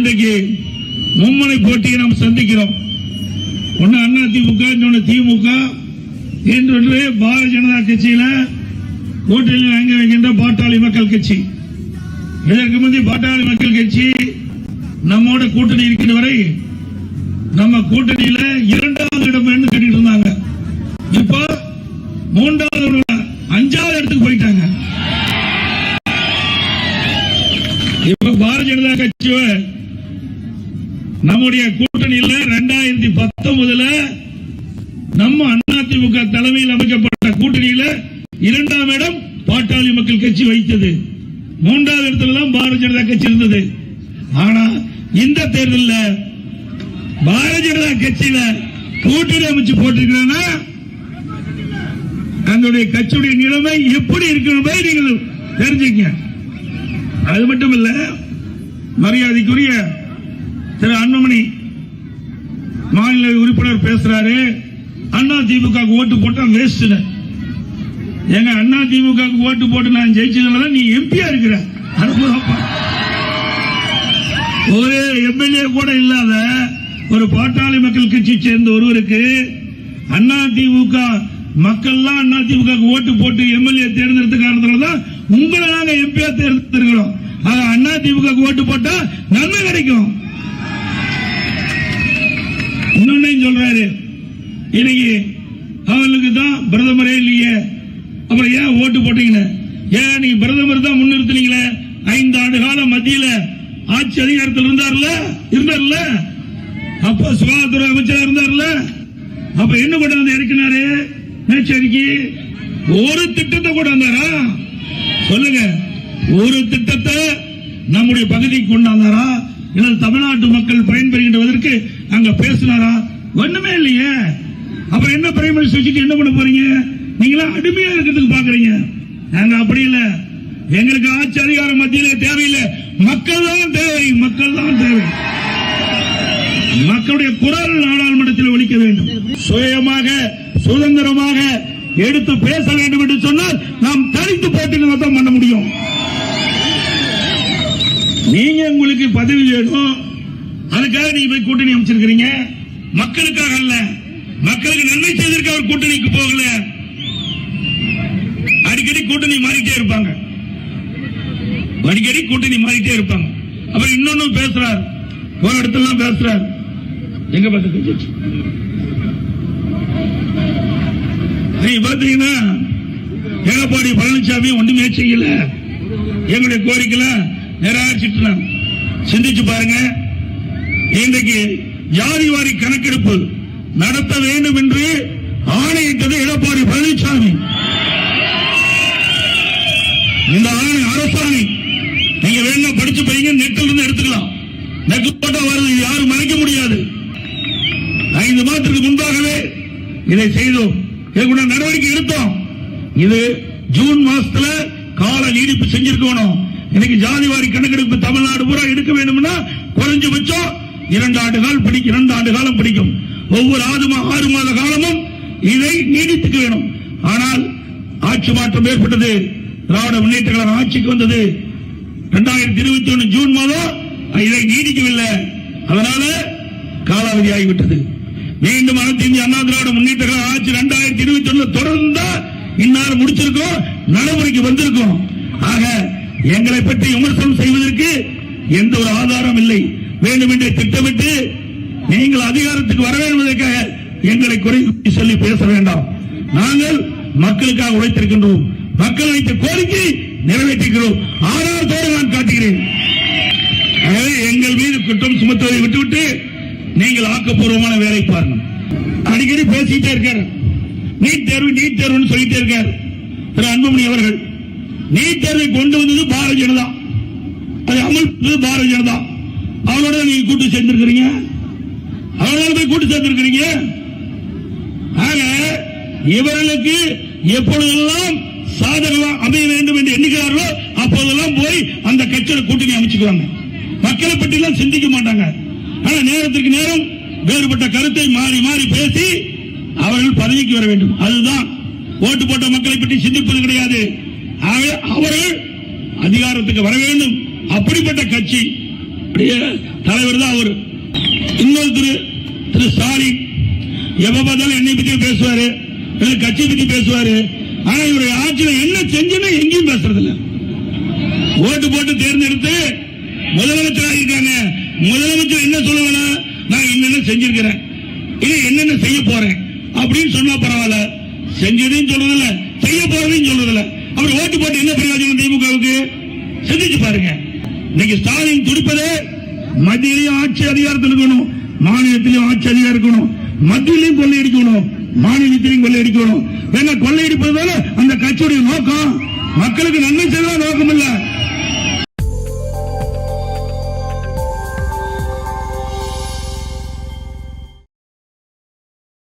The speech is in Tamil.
இன்றைக்கு மும்முனை போட்டியை நாம் சந்திக்கிறோம். ஒன்னு அண்ணா திமுக இன்னொன்னு திமுக. இன்னொன்று பாரதிய ஜனதா கட்சியில கூட்டணியில் அங்க வைக்கின்ற பாட்டாளி மக்கள் கட்சி. இதற்கு முந்தைய பாட்டாளி மக்கள் கட்சி நம்மோட கூட்டணி இருக்கிற வரை நம்ம கூட்டணியில இரண்டாவது இடம் வேணும்னு கேட்டுட்டு இருந்தாங்க. இப்ப மூன்றாவது அஞ்சாவது இடத்துக்கு போயிட்டாங்க. இப்ப பாரதிய ஜனதா கட்சியை நம்முடைய கூட்டணியில ரெண்டாயிரத்தி பத்தொன்பதுல நம்ம அதிமுக தலைமையில் அமைக்கப்பட்ட கூட்டணியில இரண்டாம் இடம் பாட்டாளி மக்கள் கட்சி வைத்தது. மூன்றாவது இடத்துல தான் பாரதிய ஜனதா கட்சி இருந்தது. ஆனா இந்த தேர்தலில் பாரதிய ஜனதா கட்சியில கூட்டணி அமைச்சு போட்டிருக்கிறேன்னா தங்களுடைய கட்சியுடைய நிலைமை எப்படி இருக்கிறதை நீங்கள் தெரிஞ்சுக்க அது மட்டும் இல்ல மரியாதைக்குரிய திரு அன்புமணி மாநில உறுப்பினர் பேசுறாரு. அண்ணா திமுக ஓட்டு போட்டா வேஸ்ட் எங்க அண்ணா திமுக ஓட்டு போட்டு நான் ஜெயிச்சதுனால நீ எம்பியா இருக்கிற? ஒரு எம்எல்ஏ கூட இல்லாத ஒரு பாட்டாளி மக்கள் கட்சி சேர்ந்த ஒருவருக்கு அண்ணா திமுக மக்கள்லாம் அண்ணா திமுக ஓட்டு போட்டு எம்எல்ஏ தேர்ந்தெடுத்த காரணத்தால தான் உங்களை நாங்க எம்பியா தேர்ந்தெடுக்கிறோம். அண்ணா திமுக ஓட்டு போட்டா நன்மை கிடைக்கும். சொல்றாரு. இன்னைக்கு அவங்களுக்கு தான் பிரதமரே இல்லையே. அப்புறம் ஏன் ஓட்டு போட்டீங்கன்னு? ஏன் நீங்க பிரதமர் தான் முன்னிறுத்தினீங்களே? ஐந்து ஆண்டு காலம் மத்தியில ஆட்சி அதிகாரத்தில் இருந்தார்ல? இருந்தார்ல? அப்ப சுகாதாரத்துறை அமைச்சரா இருந்தார்ல? அப்ப என்ன கொண்டு வந்து இறக்கினாரு? நேச்சரிக்கை ஒரு திட்டத்தை கொண்டாந்தாரா சொல்லுங்க. ஒரு திட்டத்தை நம்முடைய பகுதிக்கு கொண்டாந்தாரா இல்லை தமிழ்நாட்டு மக்கள் பயன்பெறுகின்றதற்கு அங்க பேசினாரா? ஒண்ணுமே இல்லையே. அப்புறம் என்ன பிரைமரி வச்சுட்டு என்ன பண்ண போறீங்க? நீங்களா அடிமையா இருக்கிறதுக்கு பாக்குறீங்க. நாங்க அப்படி இல்ல. எங்களுக்கு ஆட்சி அதிகாரம் மத்தியில தேவையில்லை. மக்கள் தான் தேவை. மக்கள் தான் தேவை. மக்களுடைய குரல் நாடாளுமன்றத்தில் ஒழிக்க வேண்டும். சுயமாக சுதந்திரமாக எடுத்து பேச வேண்டும் என்று சொன்னால் நாம் தனித்து போட்டு தான் பண்ண முடியும். நீங்க உங்களுக்கு பதவி வேணும். அதுக்காக நீங்க போய் கூட்டணி அமைச்சிருக்கிறீங்க. மக்களுக்காக அல்ல. மக்களுக்கு நன்மை செய்வதற்கு அவர் கூட்டணிக்கு போகல. அடிக்கடி கூட்டணி மாறிட்டே இருப்பாங்க. அடிக்கடி கூட்டணி மாறிட்டே இருப்பாங்க. அப்புறம் இன்னொன்னு பேசுறார். ஒரு இடத்துல பேசுறார். எங்க பார்த்து நீ பாத்தீங்கன்னா எடப்பாடி பழனிசாமி ஒண்ணுமே செய்யல. எங்களுடைய கோரிக்கையில நிராகரிச்சுட்டு சிந்திச்சு பாருங்க. இன்றைக்கு ஜாதி வாரி கணக்கெடுப்பு நடத்த வேண்டும் என்று ஆணையிட்டது எடப்பாடி பழனிசாமி. இந்த ஆணை அரசாணை. நீங்க வேணா படிச்சு போறீங்க நெட்டில் இருந்து எடுத்துக்கலாம். நெட் போட்டா வருது யாரும் மறைக்க முடியாது. ஐந்து மாதத்துக்கு முன்பாகவே இதை செய்தோம். இதுக்குள்ள நடவடிக்கை எடுத்தோம். இது ஜூன் மாசத்துல கால நீடிப்பு செஞ்சிருக்கணும். இன்னைக்கு ஜாதிவாரி கணக்கெடுப்பு தமிழ்நாடு பூரா எடுக்க வேண்டும்னா குறைஞ்சபட்சம் இரண்டு ஆண்டு காலம் பிடிக்கும் இரண்டு ஆண்டு காலம் பிடிக்கும். ஒவ்வொரு ஆறு மா- ஆறு மாத காலமும் இதை நீடித்துக்க வேணும். ஆனால் ஆட்சி மாற்றம் ஏற்பட்டது. திராவிட முன்னேற்ற கழகம் ஆட்சிக்கு வந்தது. இரண்டாயிரத்தி இருபத்தி ஒன்னு ஜூன் மாதம் இதை நீடிக்கவில்லை. அதனால காலாவதி ஆகிவிட்டது. மீண்டும் அனைத்து இந்திய அண்ணா திராவிட முன்னேற்ற ஆட்சி இரண்டாயிரத்தி இருபத்தி ஒண்ணு தொடர்ந்தா இந்நாள் முடிச்சிருக்கோம் நடைமுறைக்கு வந்திருக்கோம் ஆக எங்களை பற்றி விமர்சனம் செய்வதற்கு எந்த ஒரு ஆதாரம் இல்லை. வேண்டும் என்று திட்டமிட்டு நீங்கள் அதிகாரத்துக்கு வர வேண்டும் என்பதற்காக எங்களை குறை சொல்லி பேச வேண்டாம். நாங்கள் மக்களுக்காக உழைத்திருக்கின்றோம். மக்கள் வைத்த கோரிக்கை நிறைவேற்றுகிறோம் ஆதாரத்தோடு நான் காட்டுகிறேன். ஆகவே எங்கள் மீது குற்றம் சுமத்துவதை விட்டுவிட்டு நீங்கள் ஆக்கப்பூர்வமான வேலை பாருங்க அடிக்கடி பேசிட்டே இருக்காரு. நீட் தேர்வு நீட் தேர்வுன்னு சொல்லிட்டே இருக்காரு. திரு அன்புமணி அவர்கள். நீட் தேர்வை கொண்டு வந்தது பாரதிய ஜனதா. அதை அமல் பாரதிய ஜனதா. அவளோட நீங்க கூட்டு சேர்ந்திருக்கிறீங்க? அவளோட போய் கூட்டு சேர்ந்திருக்கிறீங்க? ஆக இவர்களுக்கு எப்பொழுதெல்லாம் சாதகமா அமைய வேண்டும் என்று எண்ணுகிறார்களோ அப்போதெல்லாம் போய் அந்த கட்சியோட கூட்டணி அமைச்சுக்குவாங்க. மக்களை பற்றி எல்லாம் சிந்திக்க மாட்டாங்க. ஆனா நேரத்திற்கு நேரம் வேறுபட்ட கருத்தை மாறி மாறி பேசி அவர்கள் பதவிக்கு வர வேண்டும். அதுதான். ஓட்டு போட்ட மக்களை பற்றி சிந்திப்பது கிடையாது. ஆக அவர்கள் அதிகாரத்துக்கு வர வேண்டும். அப்படிப்பட்ட கட்சி தலைவர் தான் அவர். இன்னொருத்தர் திரு ஸ்டாலின். எப்ப பார்த்தாலும் என்னை பத்தி பேசுவாரு. இல்ல கட்சி பத்தி பேசுவாரு. ஆனா இவருடைய ஆட்சியில என்ன செஞ்சுன்னு எங்கேயும் பேசுறது இல்ல ஓட்டு போட்டு தேர்ந்தெடுத்து முதலமைச்சர் ஆகியிருக்காங்க முதலமைச்சர் என்ன சொல்லுவாங்க நான் என்னென்ன செஞ்சிருக்கிறேன். இல்ல என்னென்ன செய்ய போறேன்? அப்படின்னு சொன்னா பரவாயில்ல. செஞ்சதையும் சொல்றது இல்ல செய்ய போறதையும் சொல்றது இல்ல ஓட்டு போட்டு என்ன பிரயோஜனம் திமுகவுக்கு? சிந்திச்சு பாருங்க. இன்னைக்கு ஸ்டாலின் துடிப்பதே மத்தியிலையும் ஆட்சி அதிகாரத்தில் இருக்கணும் மாநிலத்திலையும் ஆட்சி அதிகாரம் இருக்கணும் மத்தியிலையும் கொள்ளையடிக்கணும் மாநிலத்திலையும் கொள்ளையடிக்கணும். ஏன்னா கொள்ளையடிப்பது அந்த கட்சியுடைய நோக்கம்? மக்களுக்கு நன்மை செய்வதா நோக்கம் இல்லை